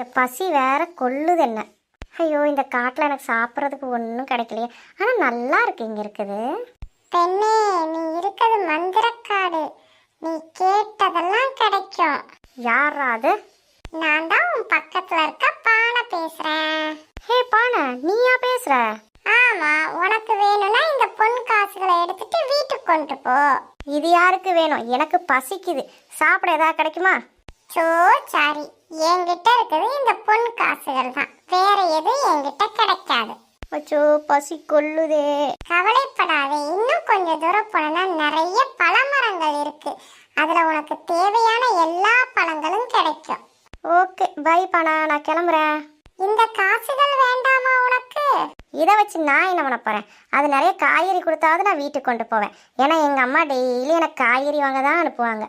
இந்த பசி வேற கொள்ளுது என்ன? ஐயோ இந்த காட்டில் எனக்கு சாப்பிட்றதுக்கு ஒன்றும் கிடைக்கலையே. ஆனால் நல்லா இருக்கு இங்கே இருக்குது. பெண்ணே நீ இருக்கிறது மந்திரக்காடு. நீ கேட்டதெல்லாம் கிடைக்கும். யாரா அது? நான் தான் உன் பக்கத்துல இருக்க பானை பேசுறேன். ஹே பானை நீயா பேசுற? ஆமா உனக்கு வேணும்னா இந்த பொன் காசுகளை எடுத்துட்டு வீட்டுக்கு கொண்டு போ. இது யாருக்கு வேணும்? எனக்கு பசிக்குது. சாப்பிட ஏதாவது கிடைக்குமா? சோ சாரி என்கிட்ட இருக்குது இந்த பொன் காசுகள் தான். வேற எதுவும் என்கிட்ட கிடைக்காது. அச்சோ பசி கொள்ளுதே. கவலைப்படாதே. இன்னும் கொஞ்சம் தூரம் போனா நிறைய பழமரங்கள் இருக்கு. அதுல உனக்கு தேவையான எல்லா பழங்களும் கிடைக்கும். ஓகே பை பானா. நான் கிளம்புறேன். இந்த காசுகள் வேண்டாமா உனக்கு? இதை வச்சு நான் என்ன பண்ண போகிறேன் அது நிறைய காய்கறி கொடுத்தாவது நான் வீட்டுக்கு கொண்டு போவேன். ஏன்னா எங்கள் அம்மா டெய்லி எனக்கு காய்கறி வாங்க தான் அனுப்புவாங்க.